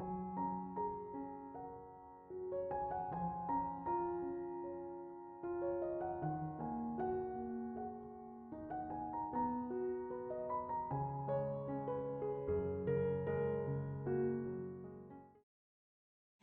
thank you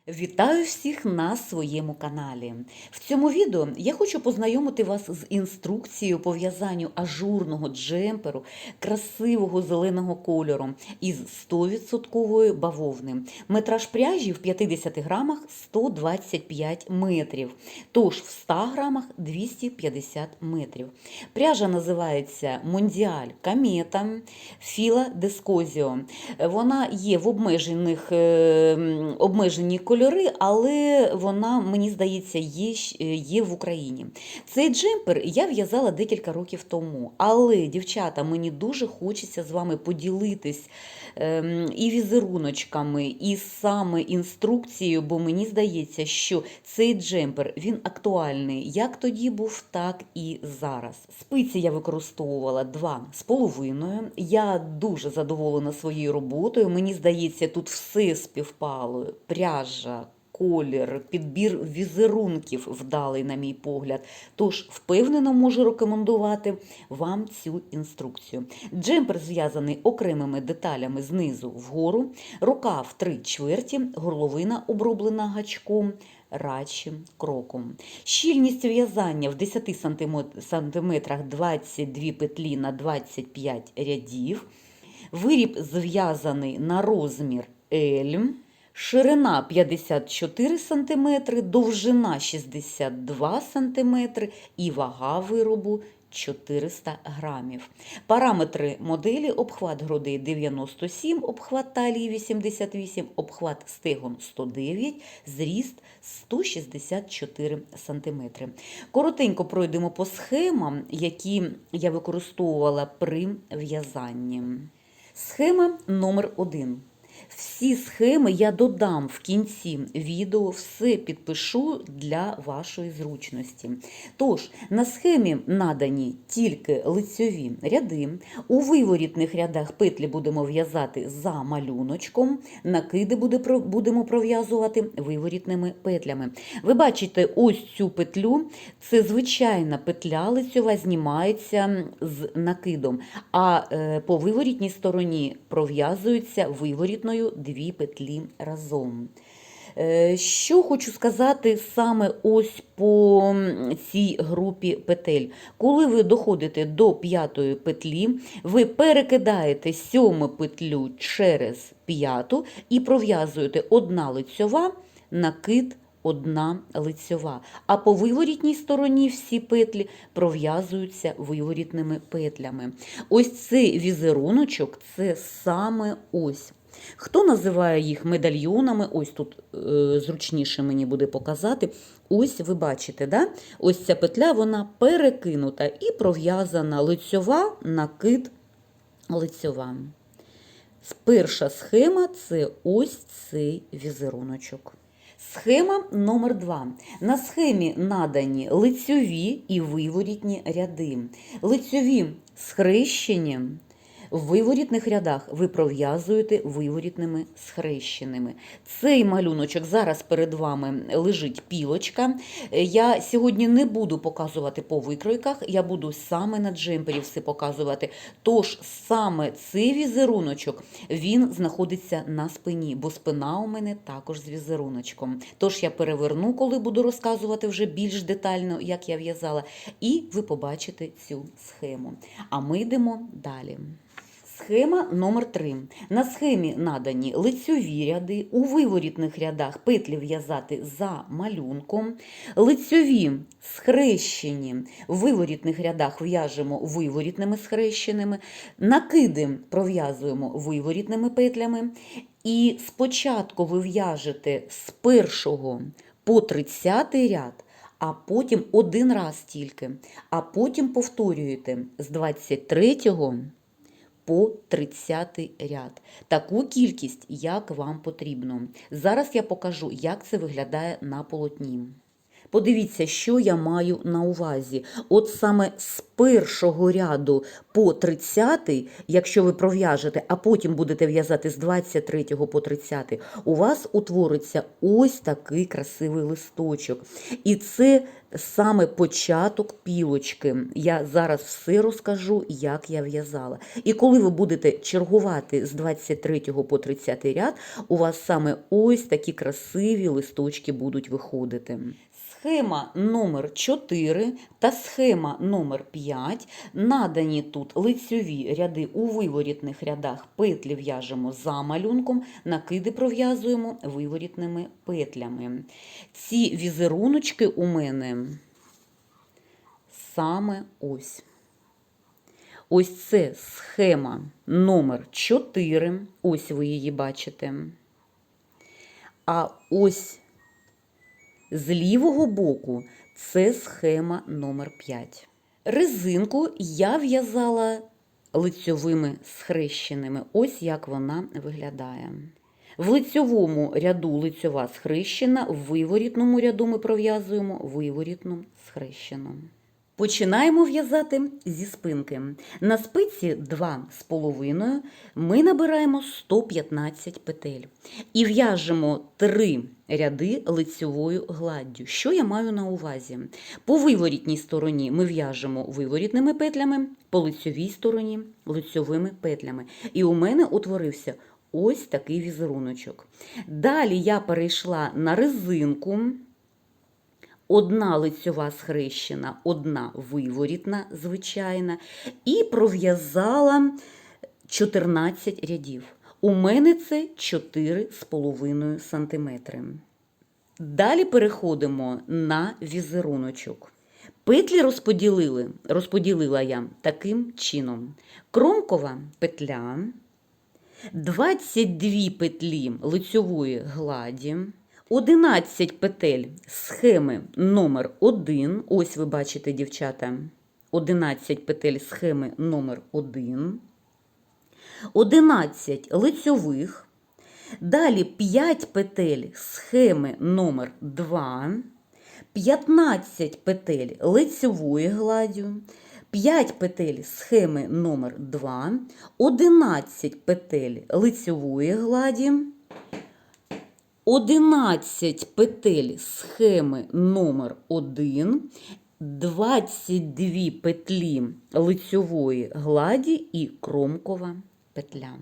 Вітаю всіх на своєму каналі. В цьому відео я хочу познайомити вас з інструкцією по в'язанню ажурного джемперу красивого зеленого кольору із 100% бавовни. Метраж пряжі в 50 грамах 125 метрів, тож в 100 грамах 250 метрів. Пряжа називається Мондіаль Камета Філа Дескозіо. Вона є в обмежених е, обмеженій кольори, але вона, мені здається, є, е, є в Україні. Цей джемпер я в'язала декілька років тому. Але, дівчата, мені дуже хочеться з вами поділитись і візеруночками, і саме інструкцією, бо мені здається, що цей джемпер він актуальний як тоді був, так і зараз. Спиці я використовувала два з половиною. Я дуже задоволена своєю роботою. Мені здається, тут все співпало. Пряжа. Колір, підбір візерунків вдалий, на мій погляд. Тож впевнено можу рекомендувати вам цю інструкцію. Джемпер зв'язаний окремими деталями знизу вгору, рукав 3 чверті, горловина оброблена гачком, радшим кроком. Щільність в'язання в 10 сантимо- сантиметрах 22 петлі на 25 рядів. Виріб зв'язаний на розмір L. Ширина 54 см, довжина 62 см і вага виробу 400 грамів. Параметри моделі обхват грудей 97, обхват талії 88, обхват стегон 109, зріст 164 см. Коротенько пройдемо по схемам, які я використовувала при в'язанні. Схема номер 1. Всі схеми я додам в кінці відео, все підпишу для вашої зручності. Тож, на схемі надані тільки лицьові ряди. У виворітних рядах петлі будемо в'язати за малюночком, накиди будемо пров'язувати виворітними петлями. Ви бачите ось цю петлю, це звичайна петля лицьова, знімається з накидом, а е, по виворітній стороні пров'язуються виворітною дві петлі разом. Е, Що хочу сказати саме ось по цій групі петель. Коли ви доходите до п'ятої петлі, ви перекидаєте сьому петлю через п'яту і пров'язуєте одна лицьова, накид одна лицьова. А по виворітній стороні всі петлі пров'язуються виворітними петлями. Ось цей візеруночок це саме ось. Хто називає їх медальйонами, ось тут е, зручніше мені буде показати. Ось ви бачите, да? ось ця петля вона перекинута і пров'язана лицьова, накид лицьова. Перша схема це ось цей візеруночок. Схема номер 2. На схемі надані лицьові і виворітні ряди. Лицьові схрещені. В виворітних рядах ви пров'язуєте виворітними схрещеними. Цей малюночок зараз перед вами лежить пілочка. Е, Я сьогодні не буду показувати по викройках, я буду саме на джемпері все показувати. Тож саме цей візеруночок він знаходиться на спині, бо спина у мене також з візеруночком. Тож я переверну, коли буду розказувати вже більш детально, як я в'язала, і ви побачите цю схему. А ми йдемо далі. Схема номер 3. На схемі надані лицьові ряди, у виворітних рядах петлі в'язати за малюнком, лицьові схрещені, в виворітних рядах в'яжемо виворітними схрещеними, накиди пров'язуємо виворітними петлями. І спочатку ви в'яжете з першого по 30 ряд, а потім один раз тільки, а потім повторюєте з 23 по 30 ряд. Таку кількість, як вам потрібно. Зараз я покажу, як це виглядає на полотні. Подивіться, що я маю на увазі. От саме з першого ряду по 30, якщо ви пров'яжете, а потім будете в'язати з 23 по 30, у вас утвориться ось такий красивий листочок. І це саме початок пілочки. Я зараз все розкажу, як я в'язала. І коли ви будете чергувати з 23 по 30 ряд, у вас саме ось такі красиві листочки будуть виходити. Схема номер 4 та схема номер 5 надані тут лицьові ряди у виворітних рядах петлі в'яжемо за малюнком, накиди пров'язуємо виворітними петлями. Ці візеруночки у мене саме ось. Ось це схема номер 4. Ось ви її бачите. А ось з лівого боку це схема номер 5. Резинку я в'язала лицьовими схрещеними. Ось як вона виглядає. В лицьовому ряду лицьова схрещена, в виворітному ряду ми пров'язуємо виворітну схрещену. Починаємо в'язати зі спинки. На спиці 2,5 ми набираємо 115 петель і в'яжемо 3 ряди лицьовою гладдю. Що я маю на увазі? По виворітній стороні ми в'яжемо виворітними петлями, по лицьовій стороні лицьовими петлями. І у мене утворився ось такий візеруночок. Далі я перейшла на резинку. Одна лицьова схрещена, одна виворітна, звичайна, і пров'язала 14 рядів. У мене це 4,5 см. Далі переходимо на візеруночок. Петлі розподілили, розподілила я таким чином: кромкова петля, 22 петлі лицьової гладі. 11 петель схеми номер 1 Ось ви бачите, дівчата, 11 петель схеми номер 1 11 лицьових. Далі 5 петель схеми номер 2 15 петель лицьової гладдю, 5 петель схеми номер 2 11 петель лицьової гладі. 11 петель схеми номер 1 22 петлі лицьової гладі і кромкова петля.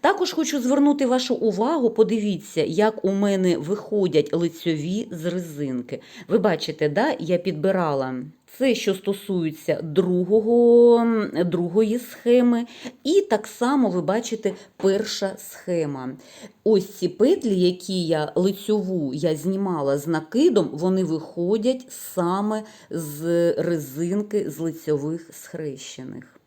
Також хочу звернути вашу увагу, подивіться, як у мене виходять лицьові з резинки. Ви бачите, да, я підбирала це, що стосується другого, другої схеми. І так само ви бачите перша схема. Ось ці петлі, які я лицьову я знімала з накидом, вони виходять саме з резинки з лицьових схрещених.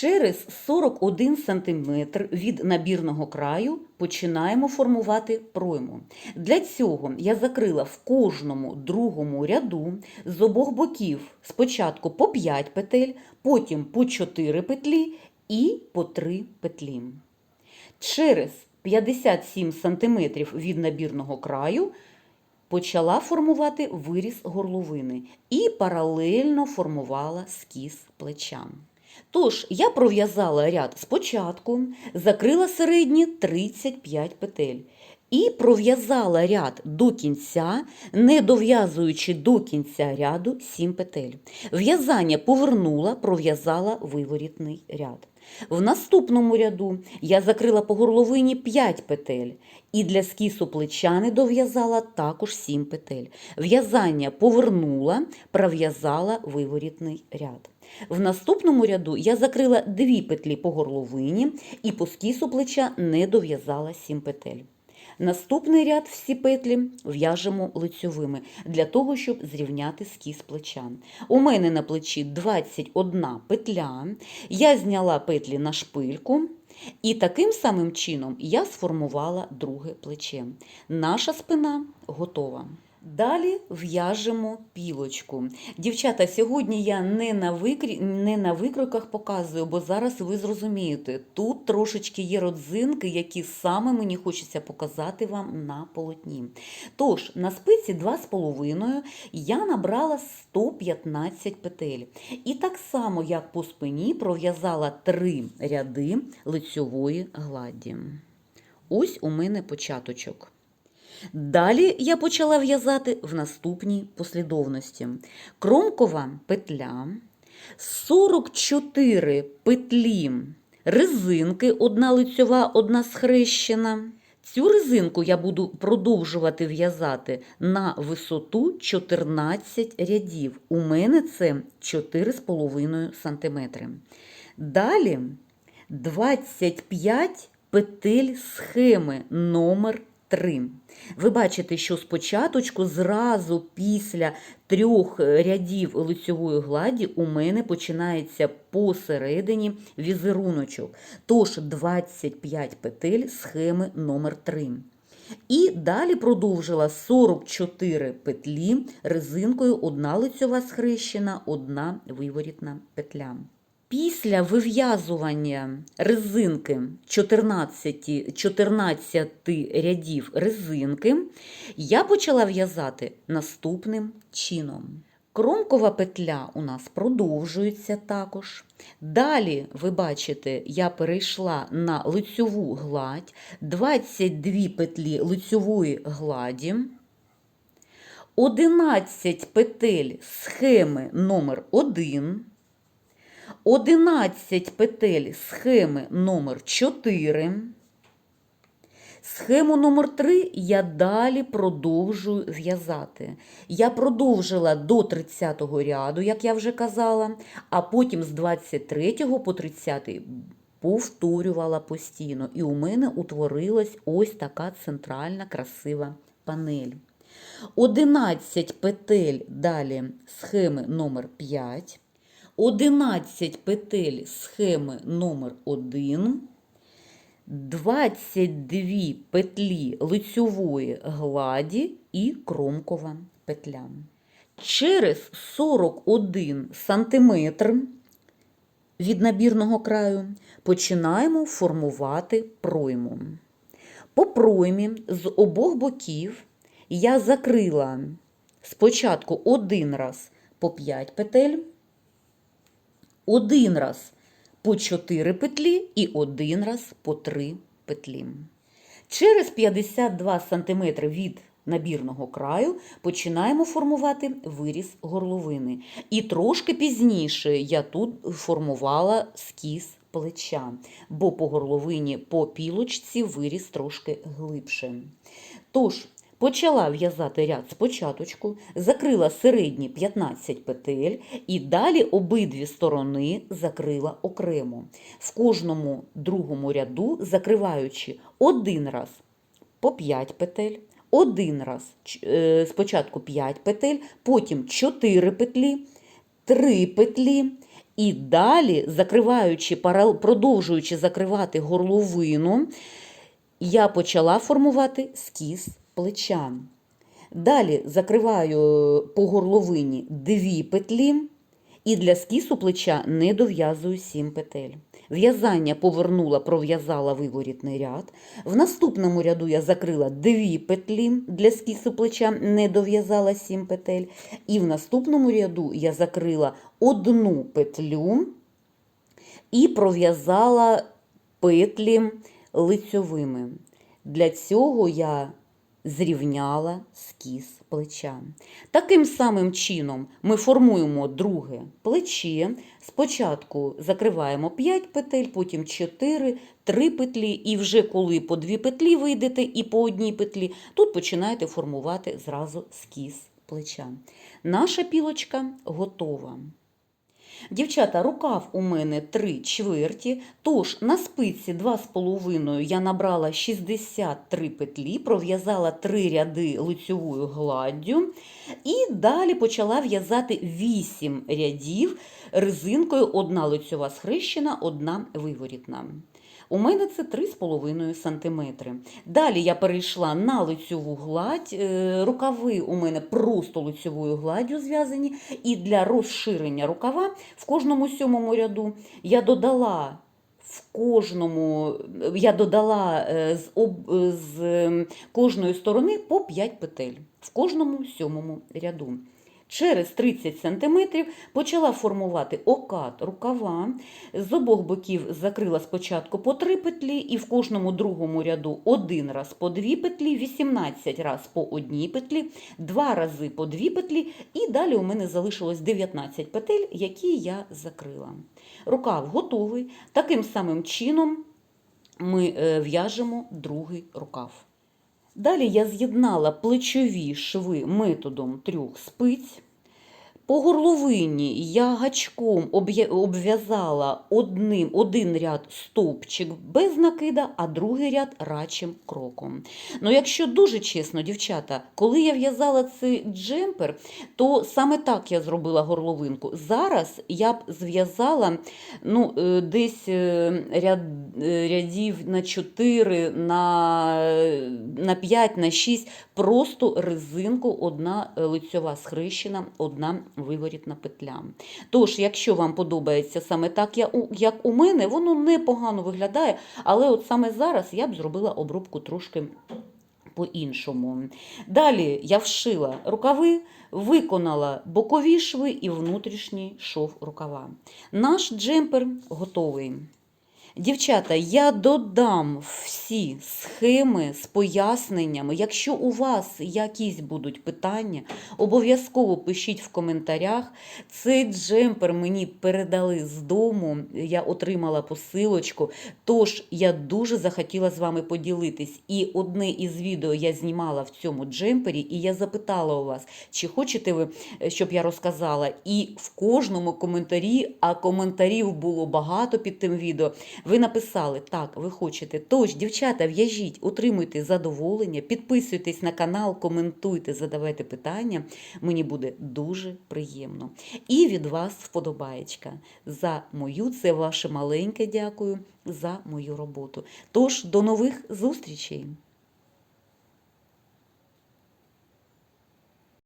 Через 41 см від набірного краю починаємо формувати пройму. Для цього я закрила в кожному другому ряду з обох боків спочатку по 5 петель, потім по 4 петлі і по 3 петлі. Через 57 см від набірного краю почала формувати виріз горловини і паралельно формувала скіз плеча. Тож, я пров'язала ряд спочатку, закрила середні 35 петель і пров'язала ряд до кінця, не дов'язуючи до кінця ряду 7 петель. В'язання повернула, пров'язала виворітний ряд. В наступному ряду я закрила по горловині 5 петель і для скісу плеча не дов'язала також 7 петель. В'язання повернула, пров'язала виворітний ряд. В наступному ряду я закрила 2 петлі по горловині і по скісу плеча не дов'язала 7 петель. Наступний ряд всі петлі в'яжемо лицьовими для того, щоб зрівняти скіз плеча. У мене на плечі 21 петля. Я зняла петлі на шпильку. І таким самим чином я сформувала друге плече. Наша спина готова. Далі в'яжемо пілочку. Дівчата, сьогодні я не на, викрі... не на викройках показую, бо зараз ви зрозумієте, тут трошечки є родзинки, які саме мені хочеться показати вам на полотні. Тож, на спиці 2,5 я набрала 115 петель. І так само, як по спині, пров'язала 3 ряди лицьової гладі. Ось у мене початочок. Далі я почала в'язати в наступній послідовності. Кромкова петля, 44 петлі резинки, одна лицьова, одна схрещена. Цю резинку я буду продовжувати в'язати на висоту 14 рядів. У мене це 4,5 см. Далі 25 петель схеми номер 3. Ви бачите, що спочатку зразу після трьох рядів лицьової гладі у мене починається посередині візеруночок. Тож 25 петель схеми номер 3. І далі продовжила 44 петлі резинкою одна лицьова схрещена, одна виворітна петля. Після вив'язування резинки 14, 14 рядів резинки я почала в'язати наступним чином. Кромкова петля у нас продовжується також. Далі, ви бачите, я перейшла на лицьову гладь, 22 петлі лицьової гладі, 11 петель схеми номер 1 11 петель схеми номер 4. Схему номер 3 я далі продовжую в'язати. Я продовжила до 30 ряду, як я вже казала, а потім з 23 по 30 повторювала постійно. І у мене утворилась ось така центральна красива панель. 11 петель далі схеми номер 5. 11 петель схеми номер 1, 22 петлі лицьової гладі і кромкова петля. Через 41 сантиметр від набірного краю починаємо формувати пройму. По проймі з обох боків я закрила спочатку один раз по 5 петель, один раз по 4 петлі і один раз по 3 петлі. Через 52 см від набірного краю починаємо формувати виріз горловини. І трошки пізніше я тут формувала скіз плеча, бо по горловині по пілочці виріз трошки глибше. Тож, Почала в'язати ряд спочатку, закрила середні 15 петель і далі обидві сторони закрила окремо. В кожному другому ряду закриваючи один раз по 5 петель, один раз е, спочатку 5 петель, потім 4 петлі, 3 петлі. І далі, закриваючи, продовжуючи закривати горловину, я почала формувати скіз плеча. Далі закриваю по горловині дві петлі і для скісу плеча не дов'язую 7 петель. В'язання повернула, пров'язала виворітний ряд. В наступному ряду я закрила дві петлі для скісу плеча, не дов'язала 7 петель. І в наступному ряду я закрила одну петлю і пров'язала петлі лицьовими. Для цього я зрівняла скіз плеча. Таким самим чином ми формуємо друге плече. Спочатку закриваємо 5 петель, потім 4, 3 петлі, і вже коли по 2 петлі вийдете і по одній петлі, тут починаєте формувати зразу скіз плеча. Наша пілочка готова. Дівчата, рукав у мене 3 чверті, тож на спиці 2,5 я набрала 63 петлі, пров'язала 3 ряди лицьовою гладдю і далі почала в'язати 8 рядів резинкою, одна лицьова схрещена, одна виворітна. У мене це 3,5 см. Далі я перейшла на лицьову гладь. Е, Рукави у мене просто лицьовою гладдю зв'язані. І для розширення рукава в кожному сьомому ряду я додала. В кожному я додала е, з, об, з е, кожної сторони по 5 петель в кожному сьомому ряду. Через 30 см почала формувати окат рукава. З обох боків закрила спочатку по 3 петлі, і в кожному другому ряду один раз по 2 петлі, 18 раз по одній петлі, два рази по 2 петлі, і далі у мене залишилось 19 петель, які я закрила. Рукав готовий. Таким самим чином ми е, в'яжемо другий рукав. Далі я з'єднала плечові шви методом трьох спиць. По горловині я гачком обв'язала одним, один ряд стовпчик без накида, а другий ряд рачим кроком. Ну, якщо дуже чесно, дівчата, коли я в'язала цей джемпер, то саме так я зробила горловинку. Зараз я б зв'язала ну, е, десь е, ряд, е, рядів на 4, на, на 5, на 6, просто резинку, одна е, лицьова схрещена, одна виворітна петля. Тож, якщо вам подобається саме так, як у мене, воно непогано виглядає, але от саме зараз я б зробила обробку трошки по-іншому. Далі я вшила рукави, виконала бокові шви і внутрішній шов рукава. Наш джемпер готовий. Дівчата, я додам всі схеми з поясненнями. Якщо у вас якісь будуть питання, обов'язково пишіть в коментарях. Цей джемпер мені передали з дому, я отримала посилочку. Тож я дуже захотіла з вами поділитись. І одне із відео я знімала в цьому джемпері, і я запитала у вас, чи хочете ви, е, щоб я розказала. І в кожному коментарі, а коментарів було багато під тим відео. Ви написали, так, ви хочете. Тож, дівчата, в'яжіть, отримуйте задоволення, підписуйтесь на канал, коментуйте, задавайте питання. Мені буде дуже приємно. І від вас вподобаєчка. За мою, це ваше маленьке дякую за мою роботу. Тож, до нових зустрічей!